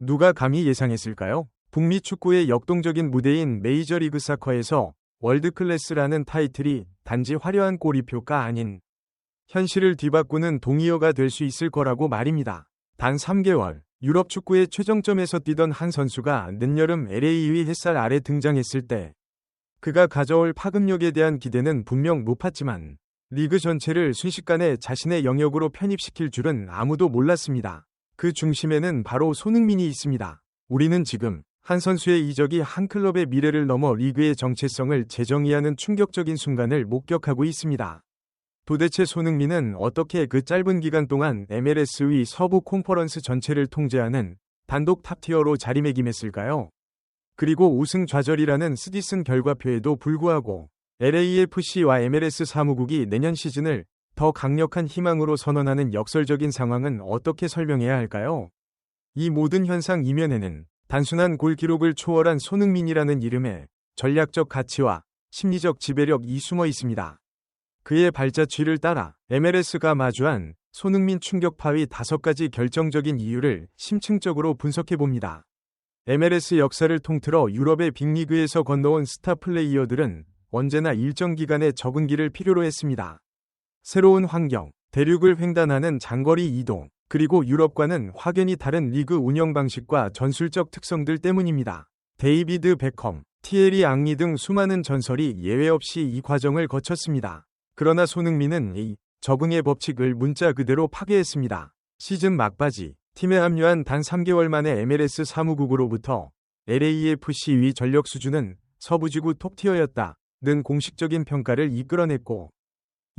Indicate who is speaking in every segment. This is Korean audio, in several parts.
Speaker 1: 누가 감히 예상했을까요? 북미 축구의 역동적인 무대인 메이저리그 사커에서 월드클래스라는 타이틀이 단지 화려한 꼬리표가 아닌 현실을 뒤바꾸는 동의어가 될 수 있을 거라고 말입니다. 단 3개월, 유럽 축구의 최정점에서 뛰던 한 선수가 늦여름 LA의 햇살 아래 등장했을 때 그가 가져올 파급력에 대한 기대는 분명 높았지만 리그 전체를 순식간에 자신의 영역으로 편입시킬 줄은 아무도 몰랐습니다. 그 중심에는 바로 손흥민이 있습니다. 우리는 지금 한 선수의 이적이 한 클럽의 미래를 넘어 리그의 정체성을 재정의하는 충격적인 순간을 목격하고 있습니다. 도대체 손흥민은 어떻게 그 짧은 기간 동안 MLS의 서부 콘퍼런스 전체를 통제하는 단독 탑티어로 자리매김했을까요? 그리고 우승 좌절이라는 스디슨 결과표에도 불구하고 LAFC와 MLS 사무국이 내년 시즌을 더 강력한 희망으로 선언하는 역설적인 상황은 어떻게 설명해야 할까요? 이 모든 현상 이면에는 단순한 골 기록을 초월한 손흥민이라는 이름의 전략적 가치와 심리적 지배력이 숨어 있습니다. 그의 발자취를 따라 MLS가 마주한 손흥민 충격파의 다섯 가지 결정적인 이유를 심층적으로 분석해 봅니다. MLS 역사를 통틀어 유럽의 빅리그에서 건너온 스타 플레이어들은 언제나 일정 기간의 적응기를 필요로 했습니다. 새로운 환경, 대륙을 횡단하는 장거리 이동, 그리고 유럽과는 확연히 다른 리그 운영 방식과 전술적 특성들 때문입니다. 데이비드 베컴, 티에리 앙리 등 수많은 전설이 예외 없이 이 과정을 거쳤습니다. 그러나 손흥민은 이 적응의 법칙을 문자 그대로 파괴했습니다. 시즌 막바지 팀에 합류한 단 3개월 만에 MLS 사무국으로부터 LAFC 위 전력 수준은 서부지구 톱티어였다. 는 공식적인 평가를 이끌어냈고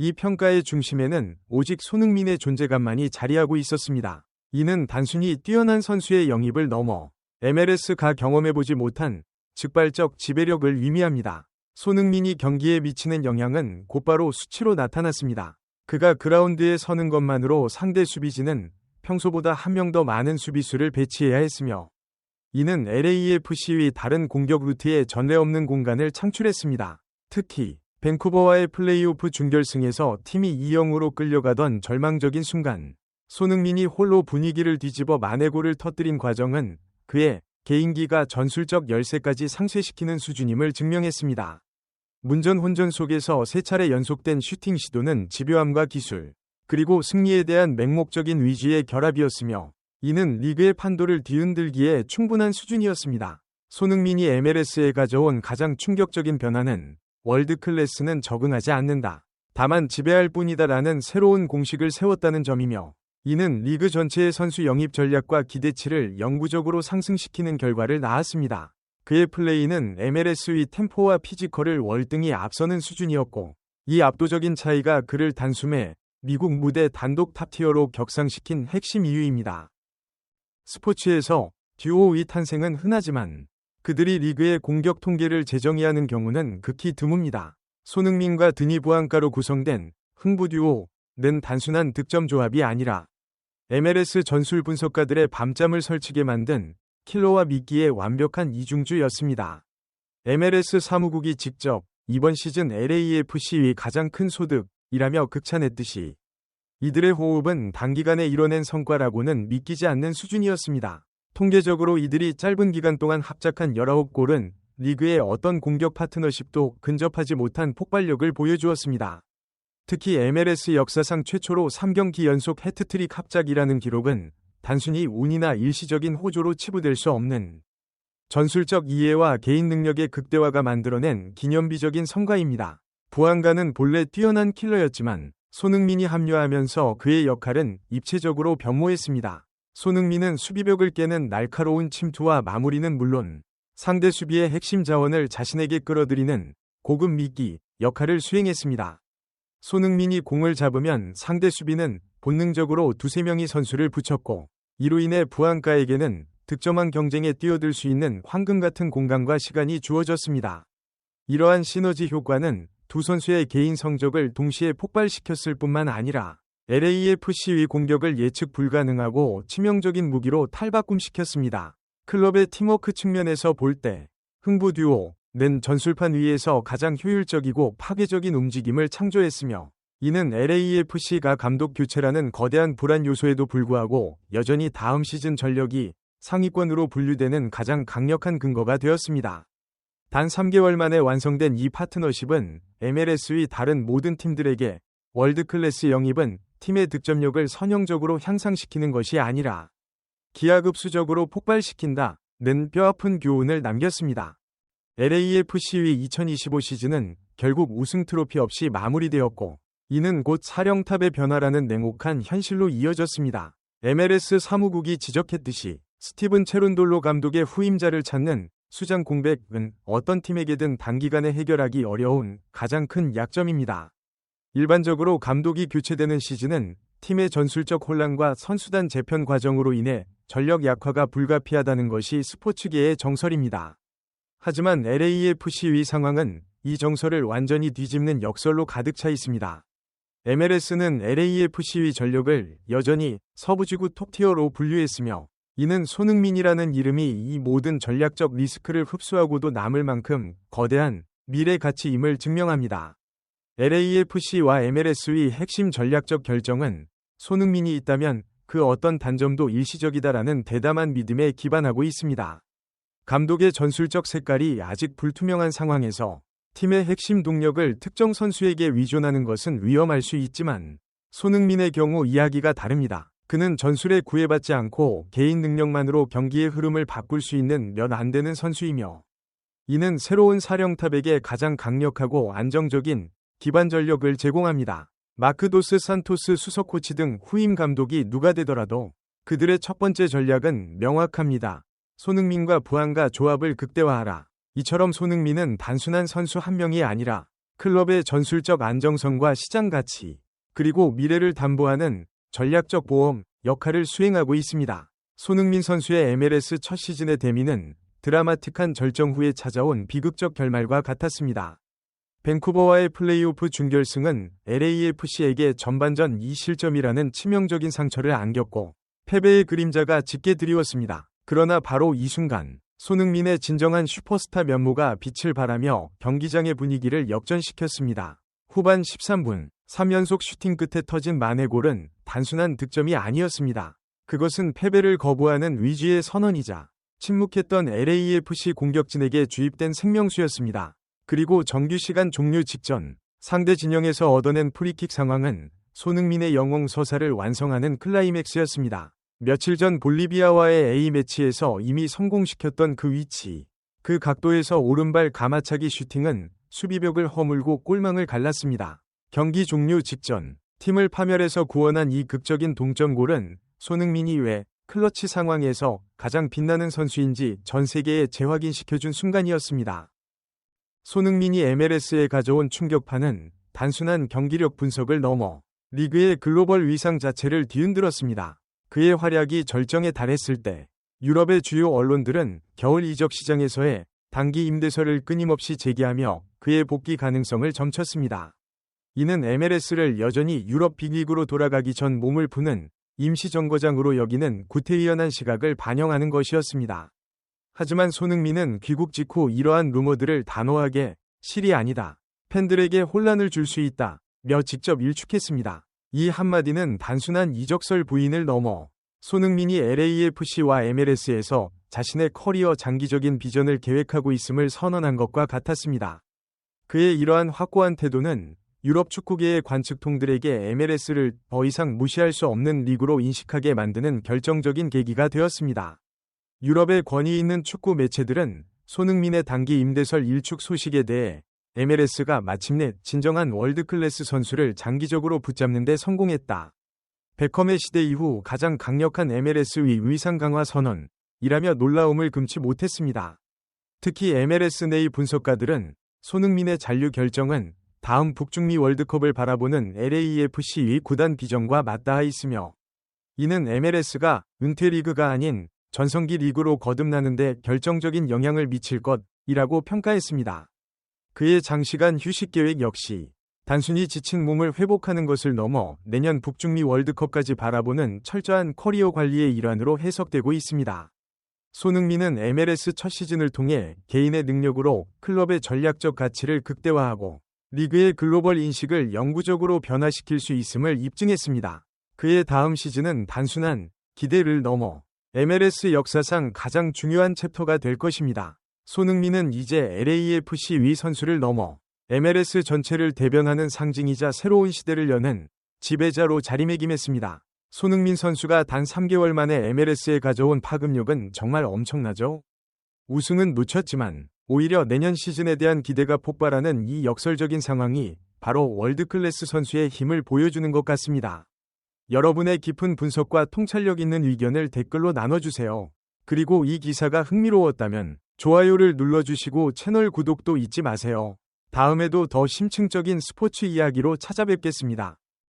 Speaker 1: 이 평가의 중심에는 오직 손흥민의 존재감만이 자리하고 있었습니다. 이는 단순히 뛰어난 선수의 영입을 넘어 MLS가 경험해보지 못한 즉발적 지배력을 의미합니다. 손흥민이 경기에 미치는 영향은 곧바로 수치로 나타났습니다. 그가 그라운드에 서는 것만으로 상대 수비진은 평소보다 한 명 더 많은 수비수를 배치해야 했으며 이는 LAFC의 다른 공격 루트에 전례 없는 공간을 창출했습니다. 특히 밴쿠버와의 플레이오프 준결승에서 팀이 2-0으로 끌려가던 절망적인 순간 손흥민이 홀로 분위기를 뒤집어 마네고를 터뜨린 과정은 그의 개인기가 전술적 열세까지 상쇄시키는 수준임을 증명했습니다. 문전 혼전 속에서 세 차례 연속된 슈팅 시도는 집요함과 기술, 그리고 승리에 대한 맹목적인 위지의 결합이었으며 이는 리그의 판도를 뒤흔들기에 충분한 수준이었습니다. 손흥민이 MLS에 가져온 가장 충격적인 변화는 월드 클래스는 적응하지 않는다. 다만 지배할 뿐이다라는 새로운 공식을 세웠다는 점이며 이는 리그 전체의 선수 영입 전략과 기대치를 영구적으로 상승시키는 결과를 낳았습니다. 그의 플레이는 MLS의 템포와 피지컬을 월등히 앞서는 수준이었고 이 압도적인 차이가 그를 단숨에 미국 무대 단독 탑티어로 격상시킨 핵심 이유입니다. 스포츠에서 듀오의 탄생은 흔하지만 그들이 리그의 공격 통계를 재정의하는 경우는 극히 드뭅니다. 손흥민과 드니 부안가로 구성된 흥부 듀오는 단순한 득점 조합이 아니라 MLS 전술 분석가들의 밤잠을 설치게 만든 킬러와 미끼의 완벽한 이중주였습니다. MLS 사무국이 직접 이번 시즌 LAFC의 가장 큰 소득이라며 극찬했듯이 이들의 호흡은 단기간에 이뤄낸 성과라고는 믿기지 않는 수준이었습니다. 통계적으로 이들이 짧은 기간 동안 합작한 19골은 리그의 어떤 공격 파트너십도 근접하지 못한 폭발력을 보여주었습니다. 특히 MLS 역사상 최초로 3경기 연속 해트트릭 합작이라는 기록은 단순히 운이나 일시적인 호조로 치부될 수 없는 전술적 이해와 개인 능력의 극대화가 만들어낸 기념비적인 성과입니다. 부안가는 본래 뛰어난 킬러였지만 손흥민이 합류하면서 그의 역할은 입체적으로 변모했습니다. 손흥민은 수비벽을 깨는 날카로운 침투와 마무리는 물론 상대 수비의 핵심 자원을 자신에게 끌어들이는 고급 미끼 역할을 수행했습니다. 손흥민이 공을 잡으면 상대 수비는 본능적으로 두세 명의 선수를 붙였고 이로 인해 부안가에게는 득점한 경쟁에 뛰어들 수 있는 황금 같은 공간과 시간이 주어졌습니다. 이러한 시너지 효과는 두 선수의 개인 성적을 동시에 폭발시켰을 뿐만 아니라 LAFC의 공격을 예측 불가능하고 치명적인 무기로 탈바꿈시켰습니다. 클럽의 팀워크 측면에서 볼 때 흥부 듀오는 전술판 위에서 가장 효율적이고 파괴적인 움직임을 창조했으며 이는 LAFC가 감독 교체라는 거대한 불안 요소에도 불구하고 여전히 다음 시즌 전력이 상위권으로 분류되는 가장 강력한 근거가 되었습니다. 단 3개월 만에 완성된 이 파트너십은 MLS의 다른 모든 팀들에게 월드클래스 영입은 팀의 득점력을 선형적으로 향상시키는 것이 아니라 기하급수적으로 폭발시킨다 는 뼈아픈 교훈을 남겼습니다. LAFC의 2025 시즌은 결국 우승 트로피 없이 마무리되었고 이는 곧 사령탑의 변화라는 냉혹한 현실로 이어졌습니다. MLS 사무국이 지적했듯이 스티븐 체룬돌로 감독의 후임자를 찾는 수장 공백은 어떤 팀에게든 단기간에 해결하기 어려운 가장 큰 약점입니다. 일반적으로 감독이 교체되는 시즌은 팀의 전술적 혼란과 선수단 재편 과정으로 인해 전력 약화가 불가피하다는 것이 스포츠계의 정설입니다. 하지만 LAFC의 상황은 이 정설을 완전히 뒤집는 역설로 가득 차 있습니다. MLS는 LAFC의 전력을 여전히 서부지구 톱티어로 분류했으며 이는 손흥민이라는 이름이 이 모든 전략적 리스크를 흡수하고도 남을 만큼 거대한 미래 가치임을 증명합니다. LAFC와 MLS의 핵심 전략적 결정은 손흥민이 있다면 그 어떤 단점도 일시적이다라는 대담한 믿음에 기반하고 있습니다. 감독의 전술적 색깔이 아직 불투명한 상황에서 팀의 핵심 동력을 특정 선수에게 위존하는 것은 위험할 수 있지만 손흥민의 경우 이야기가 다릅니다. 그는 전술에 구애받지 않고 개인 능력만으로 경기의 흐름을 바꿀 수 있는 몇 안 되는 선수이며 이는 새로운 사령탑에게 가장 강력하고 안정적인 기반 전력을 제공합니다. 마크도스 산토스 수석 코치 등 후임 감독이 누가 되더라도 그들의 첫 번째 전략은 명확합니다. 손흥민과 부안과 조합을 극대화하라. 이처럼 손흥민은 단순한 선수 한 명이 아니라 클럽의 전술적 안정성과 시장 가치, 그리고 미래를 담보하는 전략적 보험 역할을 수행하고 있습니다. 손흥민 선수의 MLS 첫 시즌의 데미는 드라마틱한 절정 후에 찾아온 비극적 결말과 같았습니다. 밴쿠버와의 플레이오프 준결승은 LAFC에게 전반전 2실점이라는 치명적인 상처를 안겼고 패배의 그림자가 짙게 드리웠습니다. 그러나 바로 이 순간 손흥민의 진정한 슈퍼스타 면모가 빛을 발하며 경기장의 분위기를 역전시켰습니다. 후반 13분 3연속 슈팅 끝에 터진 만회골은 단순한 득점이 아니었습니다. 그것은 패배를 거부하는 위지의 선언이자 침묵했던 LAFC 공격진에게 주입된 생명수였습니다. 그리고 정규 시간 종료 직전 상대 진영에서 얻어낸 프리킥 상황은 손흥민의 영웅 서사를 완성하는 클라이맥스였습니다. 며칠 전 볼리비아와의 A매치에서 이미 성공시켰던 그 위치, 그 각도에서 오른발 가마차기 슈팅은 수비벽을 허물고 골망을 갈랐습니다. 경기 종료 직전 팀을 파멸해서 구원한 이 극적인 동점골은 손흥민이 왜 클러치 상황에서 가장 빛나는 선수인지 전 세계에 재확인시켜준 순간이었습니다. 손흥민이 MLS에 가져온 충격파는 단순한 경기력 분석을 넘어 리그의 글로벌 위상 자체를 뒤흔들었습니다. 그의 활약이 절정에 달했을 때 유럽의 주요 언론들은 겨울 이적 시장에서의 단기 임대설을 끊임없이 제기하며 그의 복귀 가능성을 점쳤습니다. 이는 MLS를 여전히 유럽 빅리그로 돌아가기 전 몸을 푸는 임시정거장으로 여기는 구태의연한 시각을 반영하는 것이었습니다. 하지만 손흥민은 귀국 직후 이러한 루머들을 단호하게 실이 아니다. 팬들에게 혼란을 줄 수 있다. 며 직접 일축했습니다. 이 한마디는 단순한 이적설 부인을 넘어 손흥민이 LAFC와 MLS에서 자신의 커리어 장기적인 비전을 계획하고 있음을 선언한 것과 같았습니다. 그의 이러한 확고한 태도는 유럽 축구계의 관측통들에게 MLS를 더 이상 무시할 수 없는 리그로 인식하게 만드는 결정적인 계기가 되었습니다. 유럽의 권위 있는 축구 매체들은 손흥민의 단기 임대설 일축 소식에 대해 MLS가 마침내 진정한 월드클래스 선수를 장기적으로 붙잡는 데 성공했다. 베컴의 시대 이후 가장 강력한 MLS의 위상 강화 선언이라며 놀라움을 금치 못했습니다. 특히 MLS 내의 분석가들은 손흥민의 잔류 결정은 다음 북중미 월드컵을 바라보는 LAFC의 구단 비전과 맞닿아 있으며 이는 MLS가 은퇴 리그가 아닌 전성기 리그로 거듭나는데 결정적인 영향을 미칠 것이라고 평가했습니다. 그의 장시간 휴식 계획 역시 단순히 지친 몸을 회복하는 것을 넘어 내년 북중미 월드컵까지 바라보는 철저한 커리어 관리의 일환으로 해석되고 있습니다. 손흥민은 MLS 첫 시즌을 통해 개인의 능력으로 클럽의 전략적 가치를 극대화하고 리그의 글로벌 인식을 영구적으로 변화시킬 수 있음을 입증했습니다. 그의 다음 시즌은 단순한 기대를 넘어 MLS 역사상 가장 중요한 챕터가 될 것입니다. 손흥민은 이제 LAFC 위 선수를 넘어 MLS 전체를 대변하는 상징이자 새로운 시대를 여는 지배자로 자리매김했습니다. 손흥민 선수가 단 3개월 만에 MLS에 가져온 파급력은 정말 엄청나죠? 우승은 놓쳤지만 오히려 내년 시즌에 대한 기대가 폭발하는 이 역설적인 상황이 바로 월드클래스 선수의 힘을 보여주는 것 같습니다. 여러분의 깊은 분석과 통찰력 있는 의견을 댓글로 나눠주세요. 그리고 이 기사가 흥미로웠다면 좋아요를 눌러주시고 채널 구독도 잊지 마세요. 다음에도 더 심층적인 스포츠 이야기로 찾아뵙겠습니다.